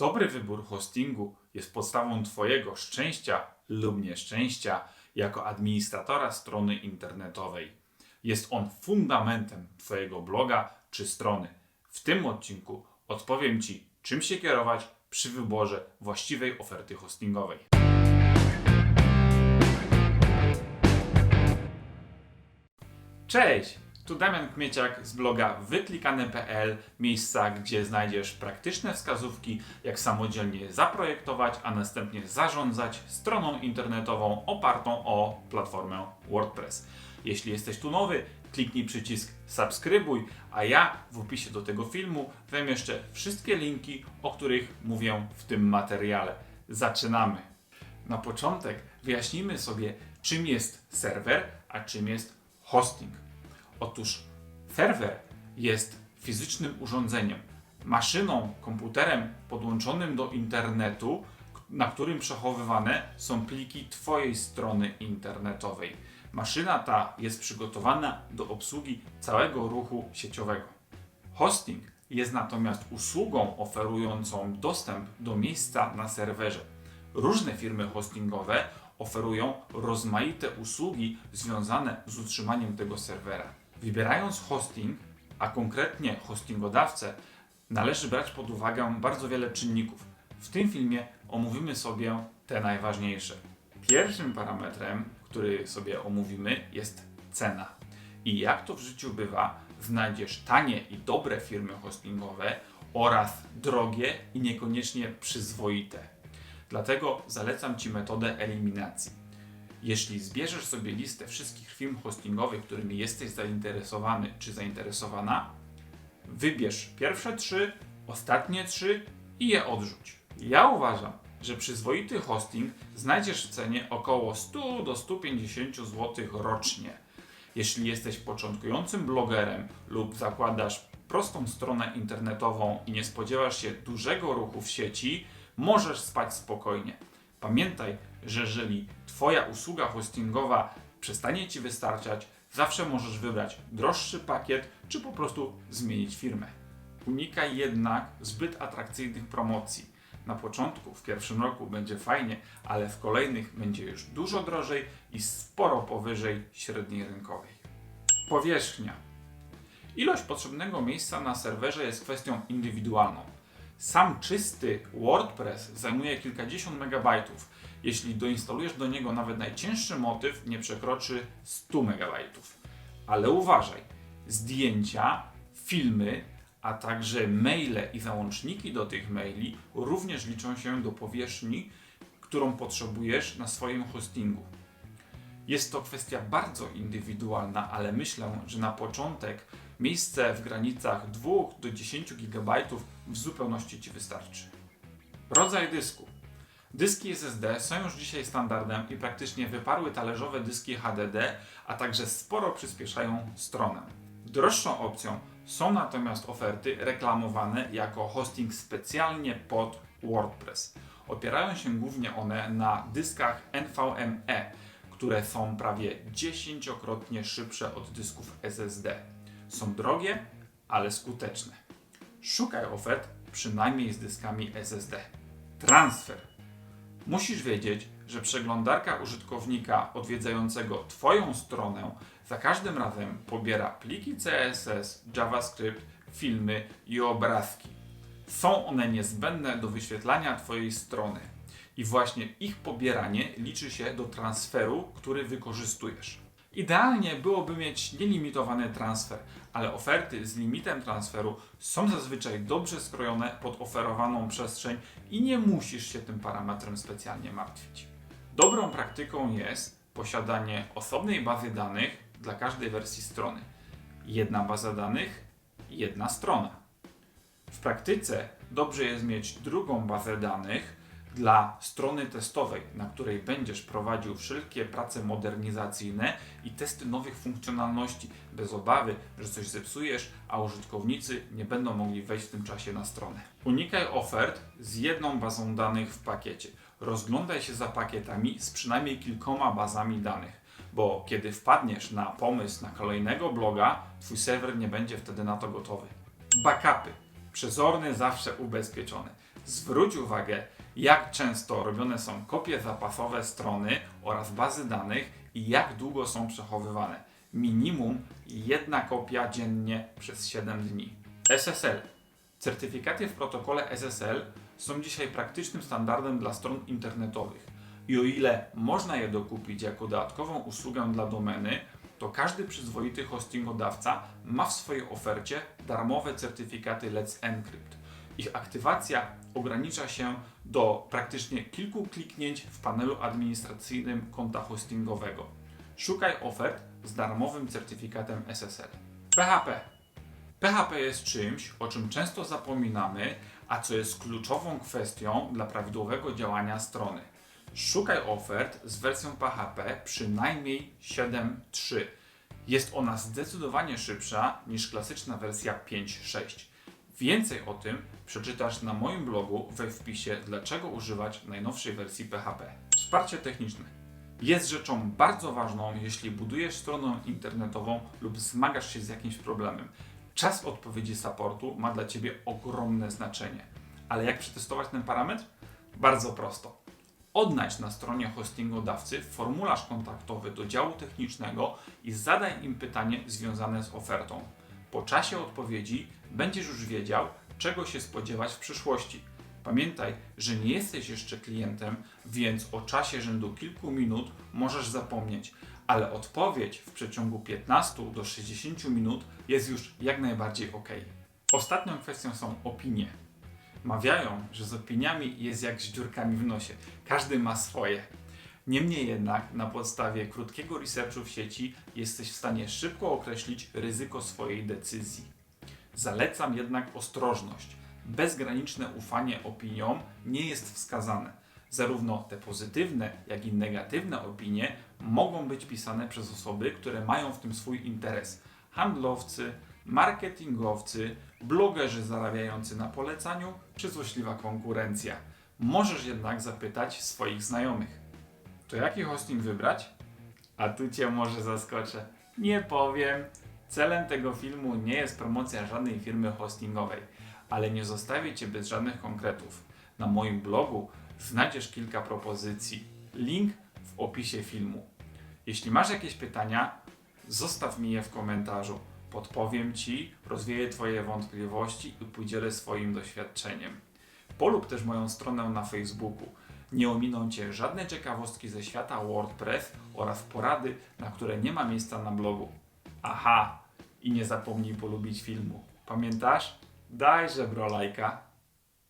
Dobry wybór hostingu jest podstawą Twojego szczęścia lub nieszczęścia jako administratora strony internetowej. Jest on fundamentem Twojego bloga czy strony. W tym odcinku odpowiem Ci, czym się kierować przy wyborze właściwej oferty hostingowej. Cześć! Tu Damian Kmieciak z bloga wyklikane.pl, miejsca, gdzie znajdziesz praktyczne wskazówki, jak samodzielnie zaprojektować, a następnie zarządzać stroną internetową opartą o platformę WordPress. Jeśli jesteś tu nowy, kliknij przycisk subskrybuj, a ja w opisie do tego filmu zamieszczę wszystkie linki, o których mówię w tym materiale. Zaczynamy! Na początek wyjaśnijmy sobie, czym jest serwer, a czym jest hosting. Otóż serwer jest fizycznym urządzeniem, maszyną, komputerem podłączonym do internetu, na którym przechowywane są pliki Twojej strony internetowej. Maszyna ta jest przygotowana do obsługi całego ruchu sieciowego. Hosting jest natomiast usługą oferującą dostęp do miejsca na serwerze. Różne firmy hostingowe oferują rozmaite usługi związane z utrzymaniem tego serwera. Wybierając hosting, a konkretnie hostingodawcę, należy brać pod uwagę bardzo wiele czynników. W tym filmie omówimy sobie te najważniejsze. Pierwszym parametrem, który sobie omówimy, jest cena. I jak to w życiu bywa, znajdziesz tanie i dobre firmy hostingowe oraz drogie i niekoniecznie przyzwoite. Dlatego zalecam Ci metodę eliminacji. Jeśli zbierzesz sobie listę wszystkich firm hostingowych, którymi jesteś zainteresowany czy zainteresowana, wybierz pierwsze trzy, ostatnie trzy i je odrzuć. Ja uważam, że przyzwoity hosting znajdziesz w cenie około 100 do 150 zł rocznie. Jeśli jesteś początkującym blogerem lub zakładasz prostą stronę internetową i nie spodziewasz się dużego ruchu w sieci, możesz spać spokojnie. Pamiętaj, że jeżeli Twoja usługa hostingowa przestanie Ci wystarczać, zawsze możesz wybrać droższy pakiet czy po prostu zmienić firmę. Unikaj jednak zbyt atrakcyjnych promocji. Na początku, w pierwszym roku będzie fajnie, ale w kolejnych będzie już dużo drożej i sporo powyżej średniej rynkowej. Powierzchnia. Ilość potrzebnego miejsca na serwerze jest kwestią indywidualną. Sam czysty WordPress zajmuje kilkadziesiąt megabajtów. Jeśli doinstalujesz do niego nawet najcięższy motyw, nie przekroczy 100 megabajtów. Ale uważaj, zdjęcia, filmy, a także maile i załączniki do tych maili również liczą się do powierzchni, którą potrzebujesz na swoim hostingu. Jest to kwestia bardzo indywidualna, ale myślę, że na początek miejsce w granicach 2 do 10 GB w zupełności Ci wystarczy. Rodzaj dysku. Dyski SSD są już dzisiaj standardem i praktycznie wyparły talerzowe dyski HDD, a także sporo przyspieszają stronę. Droższą opcją są natomiast oferty reklamowane jako hosting specjalnie pod WordPress. Opierają się głównie one na dyskach NVMe, które są prawie 10-krotnie szybsze od dysków SSD. Są drogie, ale skuteczne. Szukaj ofert przynajmniej z dyskami SSD. Transfer. Musisz wiedzieć, że przeglądarka użytkownika odwiedzającego Twoją stronę za każdym razem pobiera pliki CSS, JavaScript, filmy i obrazki. Są one niezbędne do wyświetlania Twojej strony i właśnie ich pobieranie liczy się do transferu, który wykorzystujesz. Idealnie byłoby mieć nielimitowany transfer, ale oferty z limitem transferu są zazwyczaj dobrze skrojone pod oferowaną przestrzeń i nie musisz się tym parametrem specjalnie martwić. Dobrą praktyką jest posiadanie osobnej bazy danych dla każdej wersji strony. Jedna baza danych, jedna strona. W praktyce dobrze jest mieć drugą bazę danych dla strony testowej, na której będziesz prowadził wszelkie prace modernizacyjne i testy nowych funkcjonalności, bez obawy, że coś zepsujesz, a użytkownicy nie będą mogli wejść w tym czasie na stronę. Unikaj ofert z jedną bazą danych w pakiecie. Rozglądaj się za pakietami z przynajmniej kilkoma bazami danych, bo kiedy wpadniesz na pomysł na kolejnego bloga, twój serwer nie będzie wtedy na to gotowy. Backupy. Przezorny, zawsze ubezpieczony. Zwróć uwagę, jak często robione są kopie zapasowe strony oraz bazy danych i jak długo są przechowywane. Minimum jedna kopia dziennie przez 7 dni. SSL. Certyfikaty w protokole SSL są dzisiaj praktycznym standardem dla stron internetowych. I o ile można je dokupić jako dodatkową usługę dla domeny, to każdy przyzwoity hostingodawca ma w swojej ofercie darmowe certyfikaty Let's Encrypt. Ich aktywacja ogranicza się do praktycznie kilku kliknięć w panelu administracyjnym konta hostingowego. Szukaj ofert z darmowym certyfikatem SSL. PHP. PHP jest czymś, o czym często zapominamy, a co jest kluczową kwestią dla prawidłowego działania strony. Szukaj ofert z wersją PHP przynajmniej 7.3. Jest ona zdecydowanie szybsza niż klasyczna wersja 5.6. Więcej o tym przeczytasz na moim blogu we wpisie Dlaczego używać najnowszej wersji PHP. Wsparcie techniczne jest rzeczą bardzo ważną, jeśli budujesz stronę internetową lub zmagasz się z jakimś problemem. Czas odpowiedzi supportu ma dla Ciebie ogromne znaczenie. Ale jak przetestować ten parametr? Bardzo prosto. Odnajdź na stronie hostingodawcy formularz kontaktowy do działu technicznego i zadaj im pytanie związane z ofertą. Po czasie odpowiedzi będziesz już wiedział, czego się spodziewać w przyszłości. Pamiętaj, że nie jesteś jeszcze klientem, więc o czasie rzędu kilku minut możesz zapomnieć, ale odpowiedź w przeciągu 15 do 60 minut jest już jak najbardziej ok. Ostatnią kwestią są opinie. Mawiają, że z opiniami jest jak z dziurkami w nosie. Każdy ma swoje. Niemniej jednak na podstawie krótkiego researchu w sieci jesteś w stanie szybko określić ryzyko swojej decyzji. Zalecam jednak ostrożność. Bezgraniczne ufanie opiniom nie jest wskazane. Zarówno te pozytywne, jak i negatywne opinie mogą być pisane przez osoby, które mają w tym swój interes. Handlowcy, marketingowcy, blogerzy zarabiający na polecaniu czy złośliwa konkurencja. Możesz jednak zapytać swoich znajomych. To jaki hosting wybrać? A tu Cię może zaskoczę. Nie powiem. Celem tego filmu nie jest promocja żadnej firmy hostingowej, ale nie zostawię Cię bez żadnych konkretów. Na moim blogu znajdziesz kilka propozycji. Link w opisie filmu. Jeśli masz jakieś pytania, zostaw mi je w komentarzu. Podpowiem Ci, rozwieję Twoje wątpliwości i podzielę swoim doświadczeniem. Polub też moją stronę na Facebooku. Nie ominą Cię żadne ciekawostki ze świata WordPress oraz porady, na które nie ma miejsca na blogu. Aha, i nie zapomnij polubić filmu. Pamiętasz? Daj żebro lajka.